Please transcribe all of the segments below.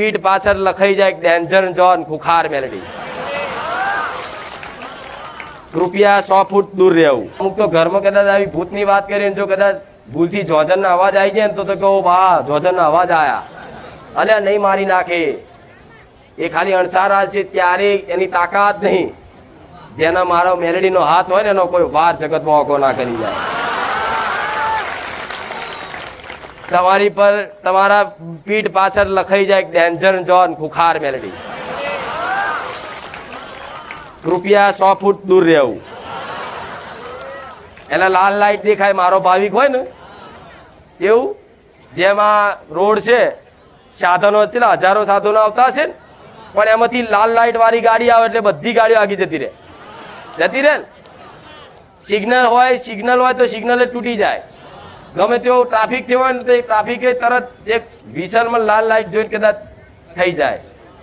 પીઠ પાછળ લખાઈ જાય ડેન્જર જોન ખુખાર મેલડી. કૃપયા સો ફૂટ દૂર રહેવું. અમુક તો ઘરમાં કદાચ આવી ભૂતની વાત કરીએ જો કદાચ ભૂલથી જોજનનો અવાજ આવી જાય ને તો કહો, વાહ જોજનનો અવાજ આયા. અલ્યા નહીં મારી નાખે. એ ખાલી અણસારા છે, ત્યારે એની તાકાત નહીં. જેના મારો મેલેડીનો હાથ હોય ને એનો કોઈ વાર જગતમાં ઓકો ના કરી જાય. તમારી પર તમારા પીઠ પાછળ લખાઈ જાય ડેન્જર જોન ખુખાર મેલડી. કૃપયા સો ફૂટ દૂર રહેવું. એના લાલ લાઈટ દેખાય, મારો ભાવિક હોય ને, જેવું, જેમાં રોડ છે, સાધનો છે હજારો સાધનો આવતા હશે ને, પણ એમાંથી લાલ લાઈટ વાળી ગાડી આવે એટલે બધી ગાડીઓ આગી જતી રહે. જતી રહે સિગ્નલ હોય સિગ્નલ હોય તો સિગ્નલ તૂટી જાય. ગમે તેવો ટ્રાફિક થયો હોય ને તો એ ટ્રાફિક તરત એક વિશાલમાં લાલ લાઈટ જોઈને કદાચ થઈ જાય.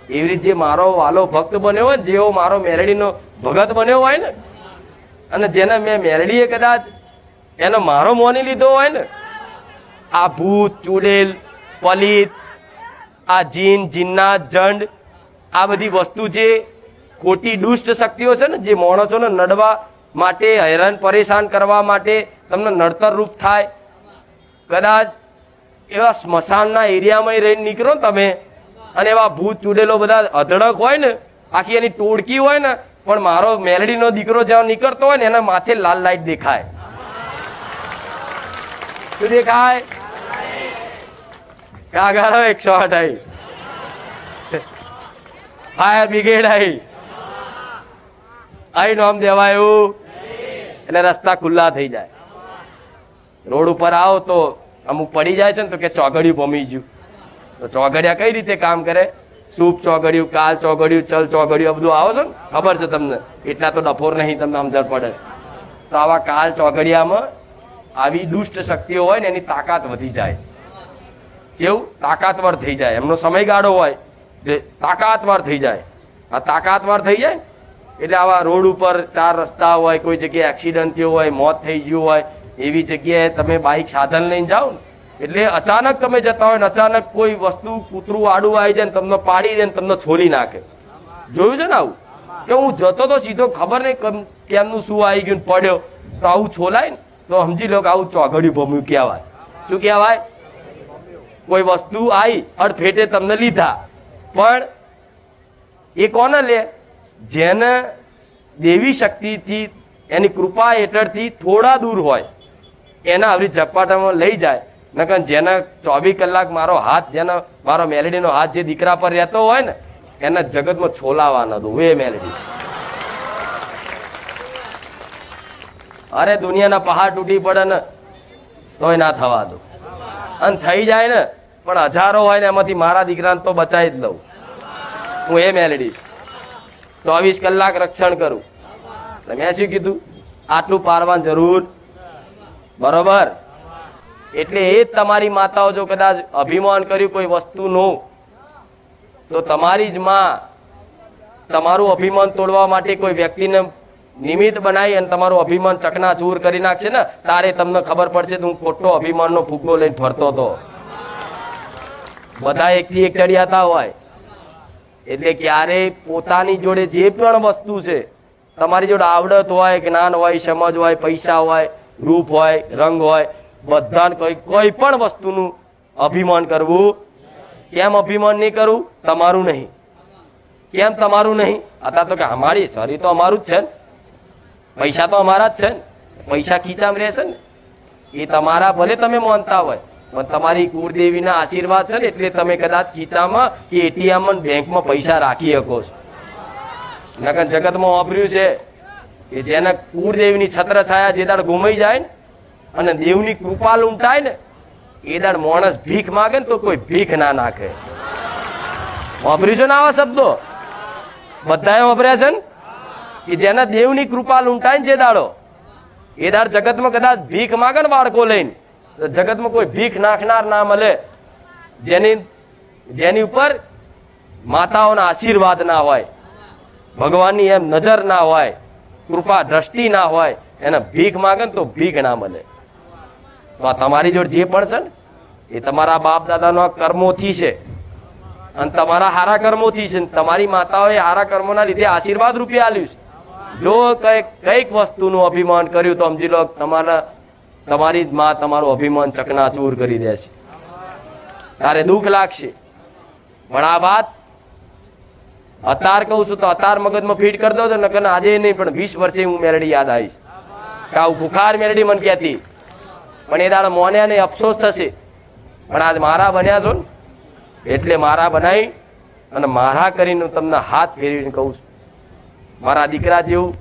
એવી રીતે જે મારો વાલો ભક્ત બન્યો હોય જેવો મારો મેલડીનો ભગત બન્યો હોય ને, અને જેને મેં મેલડીએ કદાચ એનો મારો મોની લીધો હોય ને, આ ભૂત, ચુડેલ, પલિત, આ જીન જીન્ના જંડ, આ બધી વસ્તુ જે ખોટી દુષ્ટ શક્તિઓ છે ને, જે માણસોને નડવા માટે, હેરાન, પરેશાન કરવા માટે તમને નડતર રૂપ થાય કદાચ એવા સ્મશાનના એરિયામાં રહીને નીકળો ને તમે, અને એવા ભૂત ચૂડેલો બધા અધડક હોય ને, આખી એની ટોળકી હોય ને, પણ મારો મેલડીનો દીકરો જ્યાં નીકળતો હોય ને, એના માથે લાલ લાઈટ દેખાય. શું દેખાય? કાગારો એકસો આઠ આવી ફાયર બ્રિગેડ આવી અહીં નામ દેવાયું? એટલે રસ્તા ખુલ્લા થઈ જાય. રોડ ઉપર આવો તો અમુક પડી જાય છે ને તો કે ચોઘડિયું ભમી ગયું. તો ચોઘડિયા કઈ રીતે કામ કરે? સૂપ ચોગડિયું કાલ ચોઘડિયું, ચલ ચોઘડિયું, આ બધું આવો છો ને? ખબર છે તમને? એટલા તો ડફોર નહીં તમને સમજણ પડે. તો આવા કાલ ચોઘડિયામાં આવી દુષ્ટ શક્તિઓ હોય ને એની તાકાત વધી જાય. જેવું તાકાતવર થઈ જાય. એમનો સમયગાળો હોય. એટલે તાકાતવાર થઈ જાય. આ તાકાતવાર થઈ જાય એટલે આવા રોડ ઉપર ચાર રસ્તા હોય, કોઈ જગ્યાએ એક્સિડન્ટ થયો હોય, મોત થઈ ગયું હોય એવી જગ્યાએ તમે બાઇક સાધન લઈને જાઓ ને, એટલે અચાનક તમે જતા હોય ને અચાનક કોઈ વસ્તુ કૂતરું આડું આવી જાય ને તમને પાડી દે ને તમને છોલી નાખે. જોયું છે ને આવું? કે હું જતો તો સીધો ખબર નહીં કેમ- કેમનું શું આવી ગયું પડ્યો. તો આવું છોલાય ને, તો સમજી લો કે આવું ચોઘડ્યું ભમ્યું કહેવાય. શું કહેવાય? કોઈ વસ્તુ આવી અડફેટે તમને લીધા. પણ એ કોને લે? જેને દેવી શક્તિથી, એની કૃપા હેઠળથી થોડા દૂર હોય. એના આવી ઝપાટામાં લઈ જાય. નકર જેના ચોવીસ કલાક મારો હાથ, જેના મારો મેલેડીનો હાથ જે દીકરા પર રહેતો હોય ને, એના જગતમાં છોલાવાનો દઉં એ મેલેડી. અરે દુનિયાના પહાડ તૂટી પડે ને, તોય ના થવા દો. અને થઈ જાય ને, પણ હજારો હોય ને એમાંથી મારા દીકરાને તો બચાવી જ લઉં. હું એ મેલેડી ચોવીસ કલાક રક્ષણ કરું. મેં શું કીધું? આટલું પારવાની જરૂર બરોબર? એટલે એ જ તમારી માતાઓ જો કદાચ અભિમાન કર્યું કોઈ વસ્તુનું, તો તમારી જ માં તમારું અભિમાન તોડવા માટે કોઈ વ્યક્તિને નિમિત્ત બનાવી અને તમારું અભિમાન ચકનાચૂર કરી નાખશે ને, તારે તમને ખબર પડશે હું ખોટો અભિમાનનો ફૂગો લઈને ફરતો હતો. બધા એકથી એક ચડિયાતા હોય. એટલે ક્યારેય પોતાની જોડે જે પણ વસ્તુ છે, તમારી જોડે આવડત હોય જ્ઞાન હોય, સમજ હોય, પૈસા હોય રૂપ હોય, રંગ હોય, બધાને કોઈ કોઈ પણ વસ્તુનું અભિમાન કરવું. કેમ અભિમાન નહીં કરવું તમારું નહીં. કેમ તમારું નહીં? અત્યારે તો કે અમારી સરી તો અમારું જ છે ને. પૈસા તો અમારા જ છે ને. પૈસા ખીચામાં રહેશે ને. એ તમારા ભલે તમે માનતા હોય, પણ તમારી કુળદેવીના આશીર્વાદ છે ને, એટલે તમે કદાચ ખીચામાં કે એટીએમમાં બેંકમાં પૈસા રાખી શકો છો. નકર જગતમાં વાપર્યું છે કે જેના કુળદેવીની છત્ર છાયા જે દાડ ગુમાઈ જાય ને, અને દેવની કૃપા લૂંટાય ને, એ દાડ માણસ ભીખ માગે ને તો કોઈ ભીખ ના નાખે. વાપર્યું છે ને આવા શબ્દો? બધાએ વાપર્યા છે ને? કે જેના દેવની કૃપા લૂંટાય ને જે દાડો, એ દાડ જગતમાં કદાચ ભીખ માગે ને બાળકો લઈને, તો જગતમાં કોઈ ભીખ નાખનાર ના મળે. જેની જેની ઉપર માતાઓના આશીર્વાદ ના હોય, ભગવાનની એમ નજર ના હોય. કૃપા દ્રષ્ટિ ના હોય, એને ભીખ માગે તો ભીખ ના મળે. તો આ તમારી જોડે જે પણ છે ને, એ તમારા બાપ દાદાના કર્મોથી છે. અને તમારા હારા કર્મોથી છે તમારી માતાઓએ હારા કર્મોના લીધે આશીર્વાદ રૂપે આપ્યું છે. જો કંઈક કંઈક વસ્તુનું અભિમાન કર્યું તો સમજી લો, તમારા, તમારી જ માં તમારું અભિમાન ચકનાચૂર કરી દે છે. તારે દુઃખ લાગશે. પણ આ વાત અતાર કહું છું તો અતાર મગજમાં ફીટ કરી દો તો નકર આજે નહીં, પણ વીસ વર્ષે હું મેલડી યાદ આવીશ. કે આવું ભૂખાર મેલડી મને કહેતી. પણ એ દાડા મોન્યા ને અફસોસ થશે. પણ આજ મારા બન્યા છો ને, એટલે મારા બનાવી અને મારા કરીને તમને હાથ ફેરવીને કહું છું. મારા દીકરા જેવું,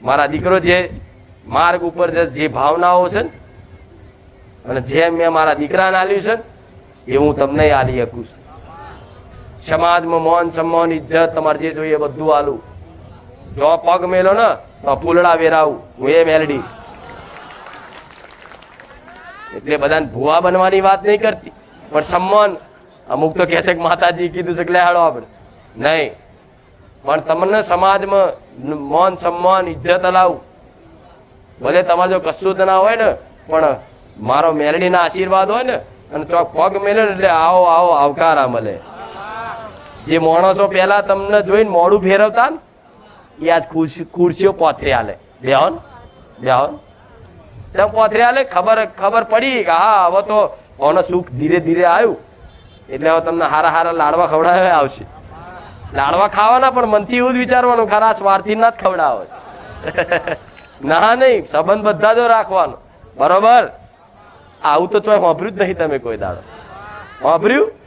મારા દીકરો જે માર્ગ ઉપર જે જે ભાવનાઓ છે ને, અને જેમ મેં મારા દીકરાને આલ્યું છે એ હું તમને આલી શકું છું. સમાજમાં મોન સન્માન ઇજ્જત, તમારે જે જોઈએ બધું આલું. જો પગ મેલો ને, તો ફૂલડા વેરાવું. હું એ મેલડી. એટલે બધાને ભૂવા બનવાની વાત નહીં કરતી. પણ સન્માન અમુક તો કહેશે કે માતાજી કીધું છે કે લે હાડો આપણે. નહીં. પણ તમને સમાજમાં મોન સન્માન ઇજ્જત અલાવું. ભલે તમારે જો કશું જ ના હોય ને, પણ મારો મેલડીના આશીર્વાદ હોય ને, અને ચોક પગ ને એટલે આવો આવો, આવકારા મળે જે માણસો પહેલા તમને જોઈને મોડું ફેરવતા ને, એ આજ ખુરશી ખુરશીઓ પોથરી આલે. બેહો ને બેહો ને. તેમ પોથરી આલે, ખબર ખબર પડી કે હા, હવે તો ઓનો સુખ ધીરે ધીરે આવ્યું. એટલે હવે તમને હારા હારા લાડવા ખવડાવે આવશે. લાડવા ખાવાના પણ મનથી એવું જ વિચારવાનું, ખરા, સ્વાર્થી ના જ ખવડાવે. ના, નહીં, સંબંધ બધા જો રાખવાનો. બરોબર? આવું તો ચોય વાપર્યું જ નહીં તમે કોઈ દાડો. વાપર્યું?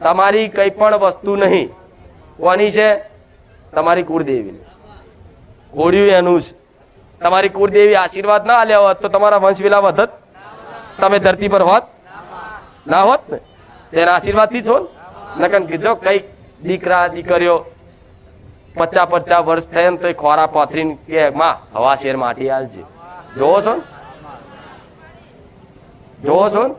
તમારી કઈ પણ વસ્તુ નહીં. કોની છે? તમારી કુળદેવીની. ઘોડ્યું એનું છે. તમારી કુળદેવી આશીર્વાદ ના આલ્યા હોત તો તમારા વંશ વિલા વધત. તમે ધરતી પર હોત. ના હોત ને? તેના આશીર્વાદથી છો ને નકન કીધો કંઈક દીકરા, દીકરીઓ પચાસ પચાસ વર્ષ થયા ને તો ખોરા પાથરીને કે માં, હવા શેર માટી આલજે. જોવો છો ને? જોવો છો ને?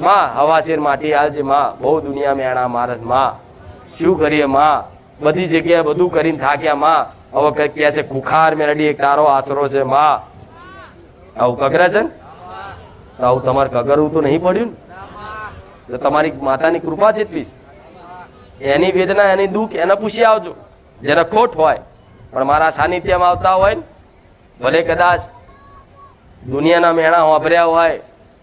માં હવાશેર માટી આલજે માં, બહુ દુનિયા મેણા મારસમાં. શું કરીએ માં? બધી જગ્યાએ બધું કરીને થાક્યા માં. હવે કંઈક કહે છે, કુખાર મેરડી એક તારો આશરો છે માં. આવું કગરે છે ને? તો આવું તમારે કગરવું તો નહીં પડ્યું ને? તો તમારી માતાની કૃપા જેટલી છે. એની વેદના, એની દુઃખ, એને પૂછી આવજો. જેને ખોટ હોય. પણ મારા સાનિધ્યમાં આવતા હોય ને, ભલે કદાચ દુનિયાના મેણા વાપર્યા હોય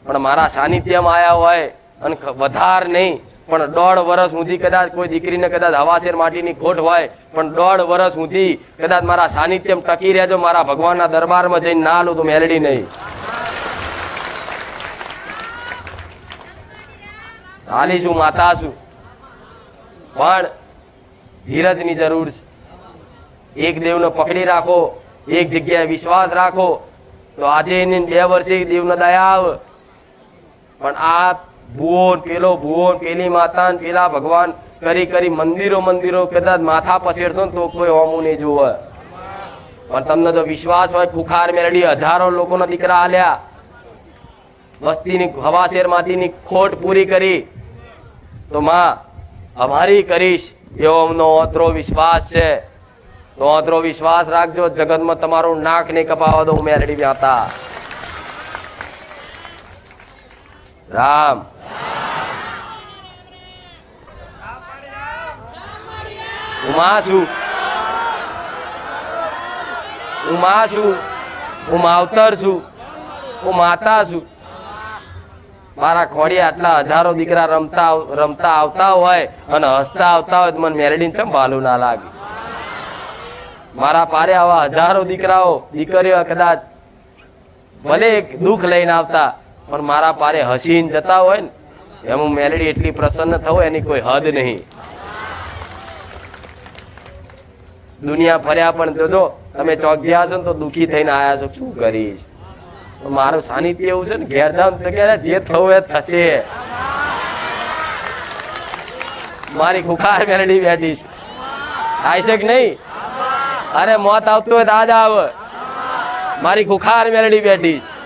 પણ મારા સાનિધ્યમાં આવ્યા હોય અને વધાર નહીં. પણ દોઢ વર્ષ સુધી કદાચ કોઈ દીકરીને કદાચ હવાશેર માટીની ખોટ હોય, પણ દોઢ વર્ષ સુધી કદાચ મારા સાનિધ્યમ ટકી રહેજો, મારા ભગવાનના દરબારમાં જઈને ના લો તો મેલડી નહીં. હાલી છું, માતા છું. પણ ધીરજની જરૂર છે. એક દેવને પકડી રાખો, એક જગ્યાએ વિશ્વાસ રાખો, તો આજે એની બે વર્ષે દેવને દયા આવે. પણ આ ભુવો પેલો ભુવો પેલી માતા પેલા ભગવાન કરી કરી મંદિરો મંદિરો કદાચ માથા પસેડશો ને તો કોઈ હોમું નહીં જોવે પણ તમને જો વિશ્વાસ હોય ફુખાર મેરડી હજારો લોકોના દીકરા આલ્યા વસ્તીની હવાશેર માટીની ખોટ પૂરી કરી. તો માં અમારી કરીશ. એવો અમનો ઓતરો વિશ્વાસ છે. તો ઓતરો વિશ્વાસ રાખજો, જગતમાં તમારું નાક નહીં કપાવા દો મેરડી વ્યાતા રામ. મારા ખોડી આટલા હજારો દીકરા રમતા રમતા આવતા હોય અને હસતા આવતા હોય મને મેરેડીને ચમ ભાલું ના લાગે? મારા પારે આવા હજારો દીકરાઓ, દીકરીઓ કદાચ ભલે દુઃખ લઈને આવતા પણ મારા પારે હસીને જતા હોય ને, એમ હું મેલડી એટલી પ્રસન્ન થવું એની કોઈ હદ નહીં. દુનિયા ફર્યા પણ જોજો, તમે ચોક ગયા છો ને તો દુઃખી થઈને આયા છો, શું કરીશ? મારું સાનિધ્ય એવું છે ને, ઘેર જાવ તો કે જે થવું એ થશે. મારી ખુખાર મેલેડી બેઠી છે. છે કે નહીં? અરે મોત આવતું હોય તો આજ આવ. મારી ખુખાર મેલડી બેઠી છે.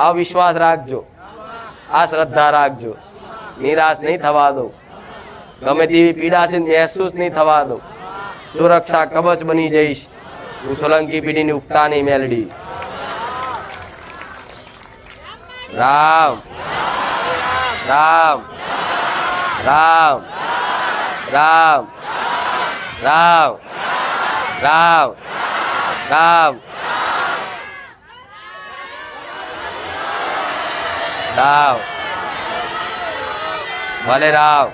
આ વિશ્વાસ રાખજો. આ શ્રદ્ધા રાખજો. નિરાશ નહીં થવા દો. ગમે તેવી પીડા છે મહેસૂસ નહીં થવા દો. સુરક્ષા કવચ બની જઈશ. હું સોલંકી પીઢીની ઉગતાની મેલડી. રામ. રામ. રામ. રામ. રામ. રામ. રામ. રામ ભલે રાવ.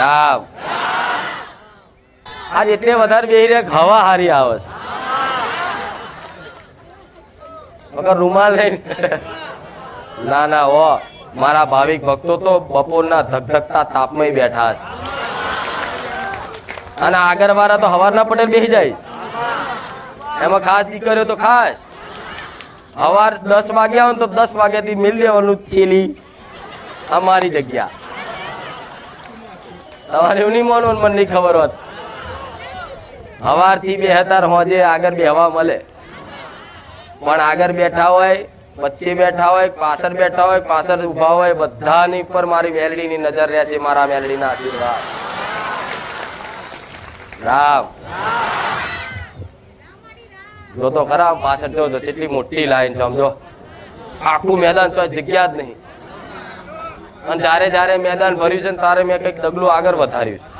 રાવ. આજ એટલે વધારે બેહી રહ્યા હવા હારી આવે છે. વગર રૂમાલ લઈને. ના ના ઓ મારા ભાવિક ભક્તો તો બપોરના ધગધગતા તાપમાં બેઠા છે. અને આગળ વાળા તો હવારના પટેલ બેસી જાય. એમાં ખાસ દીકરીઓ તો ખાસ. સવાર દસ વાગ્યા હોય તો દસ વાગ્યાથી મિલ દેવાનું ચીલી. અમારી જગ્યા. તમારે એવું નહીં માનવું મને નહીં ખબર હોત. હવારથી બે હતાર હોજે આગળ બેહવા મળે. પણ આગળ બેઠા હોય વચ્ચે બેઠા હોય, પાછળ બેઠા હોય, પાછળ ઊભા હોય, બધાની ઉપર મારી મેલડીની નજર રહે છે મારા મેલડીના આશીર્વાદ. રામ. જો તો ખરા, પાછળ જો તો કેટલી મોટી લાઈન સમજો આખું મેદાન તો જગ્યા જ નહીં. અને જ્યારે જ્યારે મેદાન ભર્યું છે ને તારે મેં કંઈક ડગલું આગળ વધાર્યું છે.